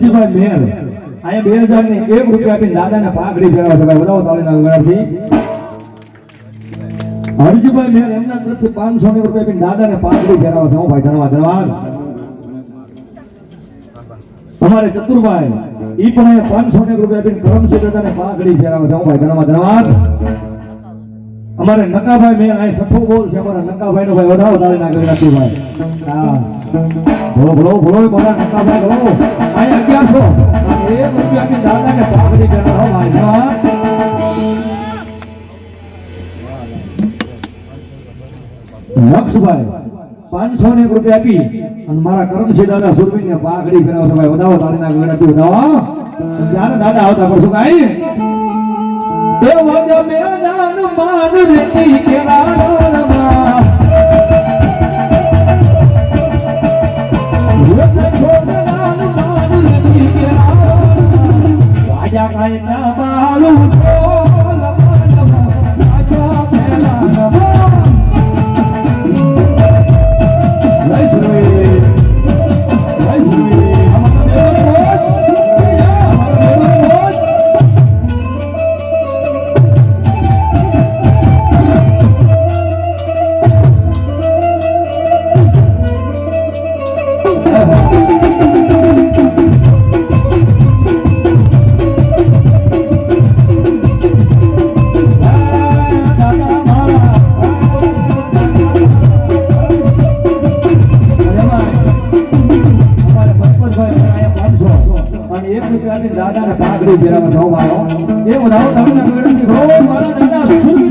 હરજીભાઈ મેર, અહીંયા બે હજાર ને એક રૂપિયા આપીને દાદાને પાઘડી ફેરવા છે. બતાવો તાળીના ગળાથી હરજીભાઈ મેર, એમના તરફથી પાંચસો ને રૂપિયા આપીને દાદાને પાઘડી ફેરવા છે. હું ભાઈ ધન્યવાદ ધન્યવાદ અમારે ચતુરભાઈ, ઈ પણ અહીંયા પાંચસો ને રૂપિયા આપીને કરમસિંહ દાદાને પાઘડી ફેરવા છે. હું ભાઈ ધન્યવાદ ધન્યવાદ અમારે નકાભાઈ મેં અહીં સફો બોલ છે. અમારા નકાભાઈ નો ભાઈ, વધાવો તાળી ના કરી ભાઈ. હા. ભલો ભલો ભલો મારા નકાભાઈ ભલો. અહીં અગિયારસો એક રૂપિયા આપી દાદાને પાઘડી ફેરવા ભાઈ. ધન્યવાદ લક્ષભાઈ પાંચસો ને રૂપિયા આપી અને મારા કરમસિંહ દાદા સુરવી ને પાઘડી ફેરવશે ભાઈ. વધાવો તારી ના ગણાતી વધાવો ત્યારે દાદા આવતા પડશું કાઈ દેવ ગમે દાન માન રીતિ કેરાળમાં માનવા રાજા પહેલા દાદાને પાઘડી છો મારો એ બધા તમને ગણતી હો મારા દાદા ભગવાન